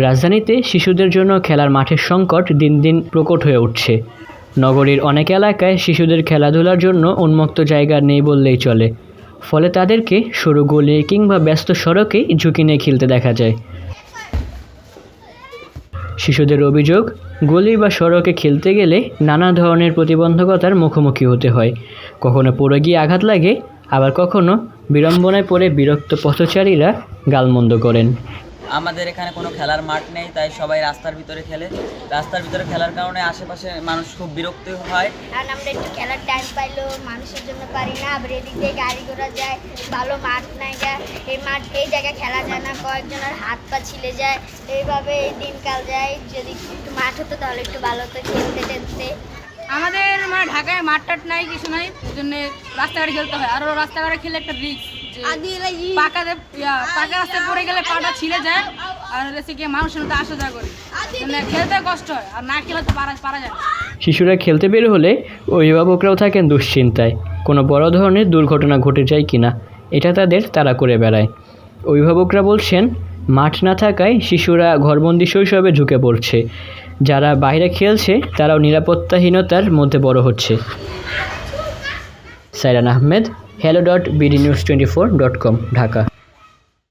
রাজধানীতে শিশুদের জন্য খেলার মাঠের সংকট দিন দিন প্রকট হয়ে উঠছে। নগরীর অনেক এলাকায় শিশুদের খেলাধুলার জন্য উন্মুক্ত জায়গা নেই বললেই চলে। ফলে তাদেরকে সরু গলি কিংবা ব্যস্ত সড়কেই ঝুঁকি নিয়ে খেলতে দেখা যায়। শিশুদের অভিযোগ, গলি বা সড়কে খেলতে গেলে নানা ধরনের প্রতিবন্ধকতার মুখোমুখি হতে হয়। কখনো পড়ে গিয়ে আঘাত লাগে, আবার কখনো বিড়ম্বনায় পড়ে বিরক্ত পথচারীরা গালমন্দ করেন। আমাদের এখানে কোনো খেলার মাঠ নেই তাই সবাই রাস্তার ভিতরে খেলে। রাস্তার ভিতরে খেলার কারণে আশেপাশে মানুষ খুব বিরক্ত হয়। কারণ আমরা একটু খেলার টাইম পাইলেও মানুষের জন্য পারি না। আবার এদিক দিয়ে গাড়ি ঘোড়া যায় ভালো মাঠ নাই গা। এই মাঠ এই জায়গায় খেলা যায় না। কয়েকজনের হাত পা ছিলে যায়। এইভাবে এই দিনকাল যায়। যদি একটু মাঠ হতো তাহলে একটু ভালো হতো খেলতে টেলতে। আমাদের মানে ঢাকায় মাঠ টাট নাই কিছু নাই। ওই জন্য রাস্তাঘাটে খেলতে হয়। আরও রাস্তাঘাটে খেলে একটা রিস্ক পাকাতে পাকা রাস্তায় পড়ে গেলে পাটা ছিঁড়ে যায় আর হচ্ছে কি মানুষের মধ্যে আসা যাওয়া করে। খেলতে কষ্ট হয় আর না খেলে তো পারা পারা যায় শিশুরা খেলতে বের হলে অভিভাবকরাও থাকেন দুশ্চিন্তায়। কোনো বড় ধরনের দুর্ঘটনা ঘটে যায় কিনা এটা তাদের তারা করে বেড়ায়। অভিভাবকরা বলছেন মাঠ না থাকায় শিশুরা ঘরবন্দি শৈশবে ঝুঁকে পড়ছে। যারা বাইরে খেলছে তারাও নিরাপত্তাহীনতার মধ্যে বড় হচ্ছে। Sairan Ahmed hello dot BD news twenty four dot com Dhaka